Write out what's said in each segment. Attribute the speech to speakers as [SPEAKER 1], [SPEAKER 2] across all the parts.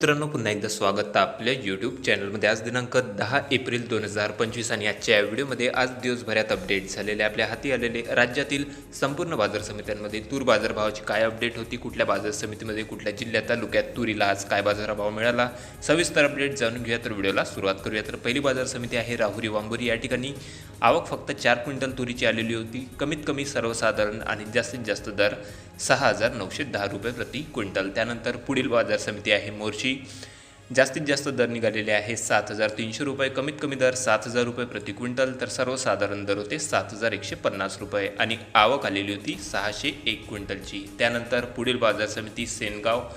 [SPEAKER 1] मित्रांनो पुन्हा एकदा स्वागत आपल्या यूट्यूब चॅनलमध्ये आज दिनांक दहा एप्रिल दोन हजार पंचवीस आणि आजच्या या व्हिडिओमध्ये आज दिवसभरात अपडेट झालेले आपल्या हाती आलेले राज्यातील संपूर्ण बाजार समित्यांमध्ये तूर बाजारभावाची काय अपडेट होती कुठल्या बाजार समितीमध्ये कुठल्या जिल्ह्यात तालुक्यात तुरीला आज काय बाजारभाव मिळाला सविस्तर अपडेट जाणून घेऊया. तर व्हिडिओला सुरुवात करूया. तर पहिली बाजार समिती आहे राहुरी वांबोरी. या ठिकाणी आवक फक्त चार क्विंटल तुरीची आलेली होती. कमीत कमी सर्वसाधारण आणि जास्तीत जास्त दर सहा हजार नऊशे दहा रुपये प्रति क्विंटल. त्यानंतर पुढील बाजार समिती आहे मोर्शी. जास्तीत जास्त दर निघालेले आहे सात हजार तीनशे रुपये कमीत कमी दर सात हजार रुपये प्रति क्विंटल तर सर्वसाधारण दर होते सात हजार एकशे पन्नास रुपये आणि आवक आलेली होती सहाशे एक क्विंटलची. त्यानंतर पुढील बाजार समिती सेनगाव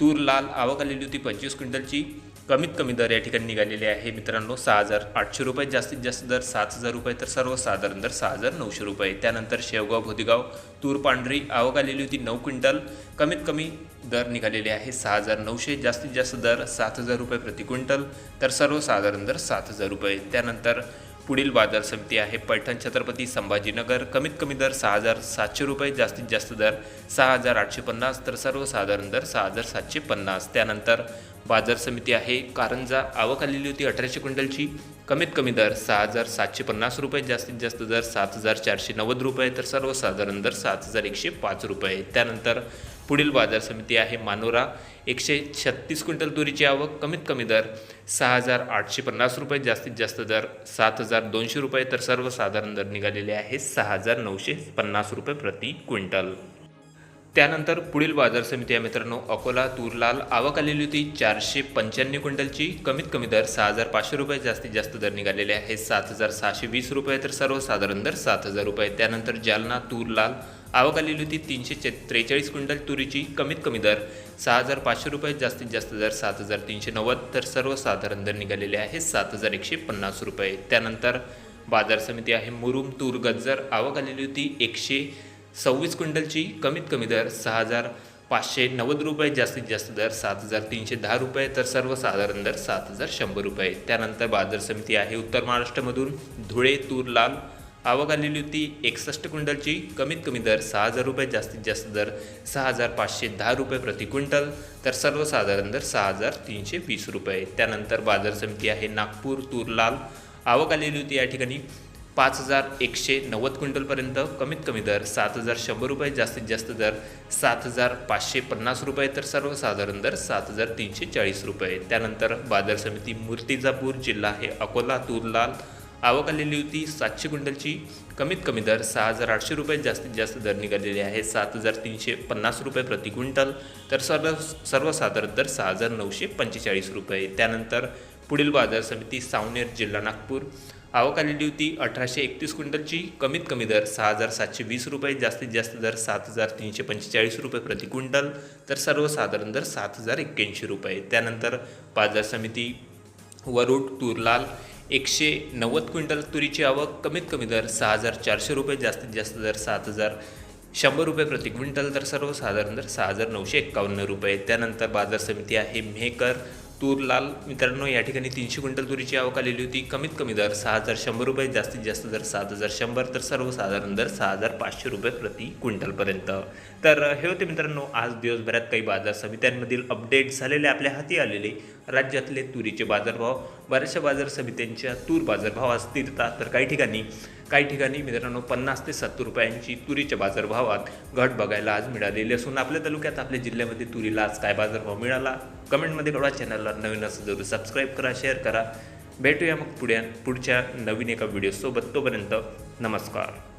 [SPEAKER 1] तूर लाल आवक आलेली होती पंचवीस क्विंटलची. कमीत कमी दर या ठिकाणी निघालेले आहे. मित्रांनो सहा हजार आठशे रुपये जास्तीत जास्त दर सात हजार रुपये तर सर्वसाधारण दर सहा हजार नऊशे रुपये. त्यानंतर शेवगाव भोदीगाव तूर पांढरी आवक आलेली होती नऊ क्विंटल. कमीत कमी दर निघालेले आहे सहा हजार नऊशे जास्तीत जास्त दर सात हजार रुपये प्रति क्विंटल तर सर्वसाधारण दर सात हजार रुपये. त्यानंतर पुढील बाजार समिती आहे पैठण छत्रपती संभाजीनगर. कमीत कमी दर सहा हजार सातशे रुपये जास्तीत जास्त दर सहा हजार आठशे पन्नास तर सर्वसाधारण दर सहा हजार सातशे पन्नास. त्यानंतर बाजार समिती आहे. कारंजा आवक आलेली होती अठराशे क्विंटलची. कमीत कमी दर सहा हजार सातशे पन्नास रुपये जास्तीत जास्त दर सात हजार चारशे नव्वद रुपये तर सर्वसाधारण दर सात हजार एकशे पाच रुपये. त्यानंतर पुढील बाजार समिती आहे मानोरा. एकशे छत्तीस क्विंटल तुरीची आवक कमीत कमी दर सहा हजार आठशे पन्नास रुपये जास्तीत जास्त दर सात हजार दोनशे रुपये तर सर्वसाधारण दर निघालेले आहे सहा हजार नऊशे पन्नास रुपये प्रति क्विंटल. त्यानंतर पुढील बाजार समिती आहे मित्रांनो अकोला तूरलाल आवक आलेली होती चारशे पंच्याण्णव क्विंटलची. कमीत कमी दर सहा हजार पाचशे रुपये जास्तीत जास्त दर निघालेले आहे. सात हजार सहाशे वीस रुपये तर सर्वसाधारण दर सात हजार रुपये. त्यानंतर जालना तूरलाल आवक आलेली होती तीनशे चे त्रेचाळीस क्विंटल तुरीची. कमीत कमी दर सहा हजार पाचशे रुपये जास्तीत जास्त दर सात हजार तीनशे नव्वद तर सर्वसाधारण दर निघालेले आहे सात हजार एकशे पन्नास रुपये. त्यानंतर बाजार समिती आहे मुरुम तूर गज्जर. आवक आलेली होती एकशे सव्वीस क्विंटलची कमीत कमी दर सहा हजार पाचशे नव्वद रुपये जास्तीत जास्त दर सात हजार तीनशे दहा रुपये तर सर्वसाधारण दर सात हजार शंभर रुपये. त्यानंतर बाजार समिती आहे उत्तर महाराष्ट्रामधून धुळे तूर लाल. आवक आलेली होती एकसष्ट क्विंटलची कमीत कमी दर सहा हजार रुपये जास्तीत जास्त दर सहा हजार पाचशे दहा रुपये प्रति क्विंटल तर सर्वसाधारण दर सहा हजार तीनशे वीस रुपये. त्यानंतर बाजार समिती आहे नागपूर तूर लाल. आवक आलेली होती या ठिकाणी पाच हजार एकशे नव्वद क्विंटलपर्यंत कमीत कमी दर सात हजार शंभर रुपये जास्तीत जास्त दर सात हजार पाचशे पन्नास रुपये तर सर्वसाधारण दर सात हजार तीनशे चाळीस रुपये. त्यानंतर बाजार समिती मूर्तिजापूर जिल्हा आहे अकोला तुरलाल आवक आलेली होती. सातशे क्विंटलची कमीत कमी दर सहा हजार आठशे रुपये जास्तीत जास्त दर निघालेले आहे. सात हजार तीनशे पन्नास रुपये प्रति क्विंटल तर सर्व सर्वसाधारण दर सहा हजार नऊशे पंचेचाळीस रुपये. त्यानंतर पुढील बाजार समिती सावनेर जिल्हा नागपूर. आवक आलेली होती. अठराशे एकतीस क्विंटलची कमीत कमी दर सहा हजार सातशे वीस रुपये जास्तीत जास्त दर सात हजार तीनशे पंचेचाळीस रुपये प्रति क्विंटल तर सर्वसाधारण दर सात हजार एक्क्याऐंशी रुपये. त्यानंतर बाजार समिती वरुड तुरलाल एकशे नव्वद क्विंटल तुरीची आवक कमीत कमी दर सहा हजार चारशे रुपये जास्तीत जास्त दर सात हजार शंभर रुपये प्रति क्विंटल तर सर्वसाधारण दर सहा हजार नऊशे एक्कावन्न रुपये. त्यानंतर बाजार समिती आहे मेहकर तूर लाल मित्रांनो या ठिकाणी तीनशे क्विंटल तुरीची आवक आलेली होती. कमीत कमी दर सहा हजार शंभर रुपये जास्तीत जास्त दर सात हजार शंभर तर सर्वसाधारण दर सहा हजार पाचशे रुपये प्रति क्विंटलपर्यंत. तर हे होते मित्रांनो आज दिवसभरात काही बाजार समित्यांमधील अपडेट झालेले आपल्या हाती आलेले राज्यातले तुरीचे बाजारभाव. बऱ्याचशा बाजार समित्यांच्या तूर बाजारभाव अस्थिरता तर काही ठिकाणी काही ठिकाणी मित्रांनो पन्नास ते सत्तर रुपयांची तुरीच्या बाजारभावात घट बघायला आज मिळालेली असून आपल्या तालुक्यात आपल्या जिल्ह्यामध्ये तुरीला आज काय बाजारभाव मिळाला? कमेंटमध्ये कळवा. चॅनलला नवीन असं जरूर सबस्क्राईब करा शेअर करा. भेटूया मग पुढे पुढच्या नवीन एका व्हिडिओसोबत तोपर्यंत नमस्कार.